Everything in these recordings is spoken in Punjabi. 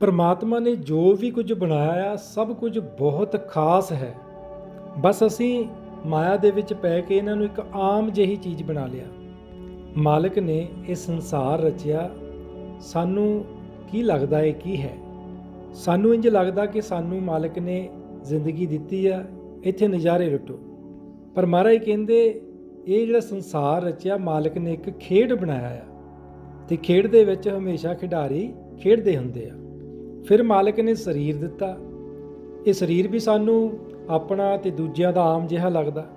ਪਰਮਾਤਮਾ ਨੇ ਜੋ ਵੀ ਕੁਝ ਬਣਾਇਆ ਆ, ਸਭ ਕੁਝ ਬਹੁਤ ਖਾਸ ਹੈ। ਬਸ ਅਸੀਂ ਮਾਇਆ ਦੇ ਵਿੱਚ ਪੈ ਕੇ ਇਹਨਾਂ ਨੂੰ ਇੱਕ ਆਮ ਜਿਹੀ ਚੀਜ਼ ਬਣਾ ਲਿਆ। ਮਾਲਕ ਨੇ ਇਹ ਸੰਸਾਰ ਰਚਿਆ। ਸਾਨੂੰ ਕੀ ਲੱਗਦਾ ਹੈ ਕੀ ਹੈ? ਸਾਨੂੰ ਇੰਜ ਲੱਗਦਾ ਕਿ ਸਾਨੂੰ ਮਾਲਕ ਨੇ ਜ਼ਿੰਦਗੀ ਦਿੱਤੀ ਆ, ਇੱਥੇ ਨਜ਼ਾਰੇ ਲੁੱਟੋ। ਪਰ ਮਹਾਰਾਜ ਕਹਿੰਦੇ, ਇਹ ਜਿਹੜਾ ਸੰਸਾਰ ਰਚਿਆ, ਮਾਲਕ ਨੇ ਇੱਕ ਖੇਡ ਬਣਾਇਆ ਆ। ਤੇ ਖੇਡ ਦੇ ਵਿੱਚ ਹਮੇਸ਼ਾ ਖਿਡਾਰੀ ਖੇਡਦੇ ਹੁੰਦੇ ਆ। ਫਿਰ ਮਾਲਕ ਨੇ ਸਰੀਰ ਦਿੱਤਾ। ਇਹ ਸਰੀਰ ਵੀ ਸਾਨੂੰ ਆਪਣਾ ਤੇ ਦੂਜਿਆਂ ਦਾ ਆਮ ਜਿਹਾ ਲੱਗਦਾ।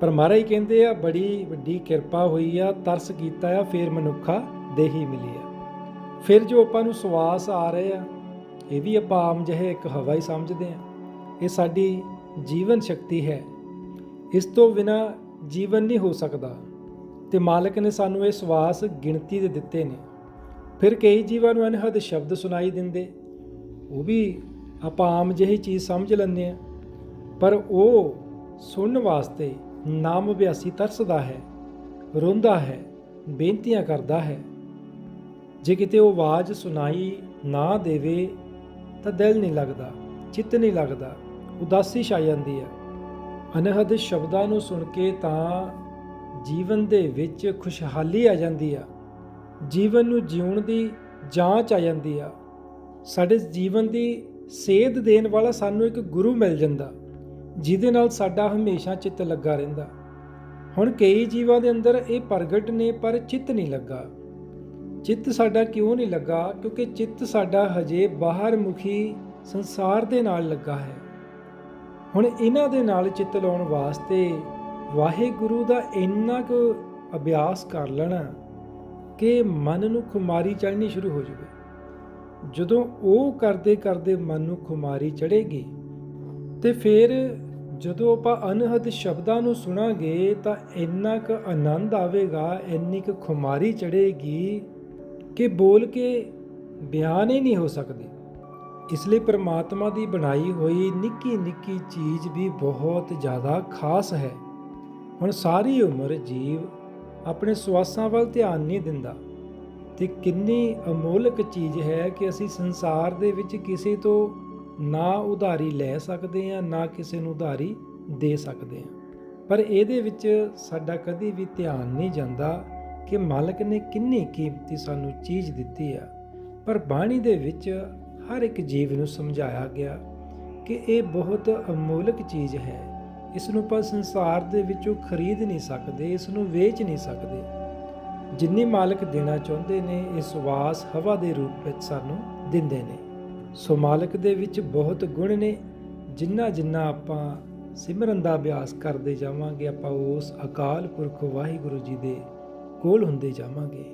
ਪਰ ਮਹਾਰਾਜ ਕਹਿੰਦੇ ਆ, ਬੜੀ ਵੱਡੀ ਕਿਰਪਾ ਹੋਈ ਆ, ਤਰਸ ਕੀਤਾ ਆ, ਫੇਰ ਮਨੁੱਖਾ ਦੇਹੀ ਮਿਲੀ ਆ ਫਿਰ ਜੋ ਆਪਾਂ ਨੂੰ ਸਵਾਸ ਆ ਰਹੇ ਆ, ਇਹ ਵੀ ਆਪਾਂ ਆਮ ਜਿਹੇ ਇੱਕ ਹਵਾ ਹੀ ਸਮਝਦੇ ਆ। ਇਹ ਸਾਡੀ ਜੀਵਨ ਸ਼ਕਤੀ ਹੈ। ਇਸ ਤੋਂ ਬਿਨਾ ਜੀਵਨ ਨਹੀਂ ਹੋ ਸਕਦਾ। ਤੇ ਮਾਲਕ ਨੇ ਸਾਨੂੰ ਇਹ ਸਵਾਸ ਗਿਣਤੀ ਦੇ ਦਿੱਤੇ ਨੇ। ਫਿਰ ਕਈ ਜੀਵਾਂ ਨੂੰ ਅਨਹਦ ਸ਼ਬਦ ਸੁਣਾਈ ਦਿੰਦੇ। ਉਹ ਵੀ ਆਪਾਂ ਆਮ ਜਿਹੀ ਚੀਜ਼ ਸਮਝ ਲੈਂਦੇ ਆ ਪਰ ਉਹ ਸੁਣਨ ਵਾਸਤੇ ਨਾਮ ਅਭਿਆਸੀ ਤਰਸਦਾ ਹੈ, ਰੋਂਦਾ ਹੈ, ਬੇਨਤੀਆਂ ਕਰਦਾ ਹੈ। ਜੇ ਕਿਤੇ ਉਹ ਆਵਾਜ਼ ਸੁਣਾਈ ਨਾ ਦੇਵੇ ਤਾਂ ਦਿਲ ਨਹੀਂ ਲੱਗਦਾ, ਚਿੱਤ ਨਹੀਂ ਲੱਗਦਾ, ਉਦਾਸੀ ਛਾ ਜਾਂਦੀ ਹੈ। ਅਨਹਦ ਸ਼ਬਦਾਂ ਨੂੰ ਸੁਣ ਕੇ ਤਾਂ ਜੀਵਨ ਦੇ ਵਿੱਚ ਖੁਸ਼ਹਾਲੀ ਆ ਜਾਂਦੀ ਆ। ਜੀਵਨ ਨੂੰ ਜਿਉਣ ਦੀ ਜਾਂਚ ਆ ਜਾਂਦੀ ਆ। ਸਾਡੇ ਜੀਵਨ ਦੀ ਸੇਧ ਦੇਣ ਵਾਲਾ ਸਾਨੂੰ ਇੱਕ ਗੁਰੂ ਮਿਲ ਜਾਂਦਾ, ਜਿਹਦੇ ਨਾਲ ਸਾਡਾ ਹਮੇਸ਼ਾ ਚਿੱਤ ਲੱਗਾ ਰਹਿੰਦਾ। ਹੁਣ ਕਈ ਜੀਵਾਂ ਦੇ ਅੰਦਰ ਇਹ ਪ੍ਰਗਟ ਨੇ, ਪਰ ਚਿੱਤ ਨਹੀਂ ਲੱਗਾ। ਚਿੱਤ ਸਾਡਾ ਕਿਉਂ ਨਹੀਂ ਲੱਗਾ? ਕਿਉਂਕਿ ਚਿੱਤ ਸਾਡਾ ਹਜੇ ਬਾਹਰ ਮੁਖੀ ਸੰਸਾਰ ਦੇ ਨਾਲ ਲੱਗਾ ਹੈ। ਹੁਣ ਇਹਨਾਂ ਦੇ ਨਾਲ ਚਿੱਤ ਲਾਉਣ ਵਾਸਤੇ ਵਾਹਿਗੁਰੂ ਦਾ ਇੰਨਾ ਕੁ ਅਭਿਆਸ ਕਰ ਲੈਣਾ ਕਿ ਮਨ ਨੂੰ ਖੁਮਾਰੀ ਚੜ੍ਹਨੀ ਸ਼ੁਰੂ ਹੋ ਜਾਵੇ। ਜਦੋਂ ਉਹ ਕਰਦੇ ਕਰਦੇ ਮਨ ਨੂੰ ਖੁਮਾਰੀ ਚੜ੍ਹੇਗੀ ਤੇ ਫਿਰ ਜਦੋਂ ਆਪਾਂ ਅਨਹਦ ਸ਼ਬਦਾਂ ਨੂੰ ਸੁਣਾਂਗੇ ਤਾਂ ਇੰਨਾ ਕੁ ਆਨੰਦ ਆਵੇਗਾ, ਇੰਨੀ ਕੁ ਖੁਮਾਰੀ ਚੜ੍ਹੇਗੀ ਕਿ ਬੋਲ ਕੇ ਬਿਆਨ ਹੀ ਨਹੀਂ ਹੋ ਸਕਦੀ। ਇਸ ਲਈ ਪ੍ਰਮਾਤਮਾ ਦੀ ਬਣਾਈ ਹੋਈ ਨਿੱਕੀ ਨਿੱਕੀ ਚੀਜ਼ ਵੀ ਬਹੁਤ ਜ਼ਿਆਦਾ ਖਾਸ ਹੈ। ਹੁਣ ਸਾਰੀ ਉਮਰ ਜੀਵ ਆਪਣੇ ਸਵਾਸਾਂ ਵੱਲ ਧਿਆਨ ਨਹੀਂ ਦਿੰਦਾ। ਤੇ ਕਿੰਨੀ ਅਮੋਲਕ ਚੀਜ਼ ਹੈ ਕਿ ਅਸੀਂ ਸੰਸਾਰ ਦੇ ਵਿੱਚ ਕਿਸੇ ਤੋਂ ਨਾ ਉਧਾਰੀ ਲੈ ਸਕਦੇ ਹਾਂ, ਨਾ ਕਿਸੇ ਨੂੰ ਉਧਾਰੀ ਦੇ ਸਕਦੇ ਹਾਂ। ਪਰ ਇਹਦੇ ਵਿੱਚ ਸਾਡਾ ਕਦੇ ਵੀ ਧਿਆਨ ਨਹੀਂ ਜਾਂਦਾ ਕਿ ਮਾਲਕ ਨੇ ਕਿੰਨੀ ਕੀਮਤੀ ਸਾਨੂੰ ਚੀਜ਼ ਦਿੱਤੀ ਆ। ਪਰ ਬਾਣੀ ਦੇ ਵਿੱਚ ਹਰ ਇੱਕ ਜੀਵ ਨੂੰ ਸਮਝਾਇਆ ਗਿਆ ਕਿ ਇਹ ਬਹੁਤ ਅਮੋਲਕ ਚੀਜ਼ ਹੈ। ਇਸ ਨੂੰ ਆਪਾਂ ਸੰਸਾਰ ਦੇ ਵਿੱਚੋਂ ਖਰੀਦ ਨਹੀਂ ਸਕਦੇ, ਇਸ ਨੂੰ ਵੇਚ ਨਹੀਂ ਸਕਦੇ। ਜਿੰਨੀ ਮਾਲਕ ਦੇਣਾ ਚਾਹੁੰਦੇ ਨੇ ਇਹ ਸੁਵਾਸ ਹਵਾ ਦੇ ਰੂਪ ਵਿੱਚ ਸਾਨੂੰ ਦਿੰਦੇ ਨੇ। ਸੋ ਮਾਲਕ ਦੇ ਵਿੱਚ ਬਹੁਤ ਗੁਣ ਨੇ। ਜਿੰਨਾ ਜਿੰਨਾ ਆਪਾਂ ਸਿਮਰਨ ਦਾ ਅਭਿਆਸ ਕਰਦੇ ਜਾਵਾਂਗੇ, ਆਪਾਂ ਉਸ ਅਕਾਲ ਪੁਰਖ ਵਾਹਿਗੁਰੂ ਜੀ ਦੇ ਕੋਲ ਹੁੰਦੇ ਜਾਵਾਂਗੇ।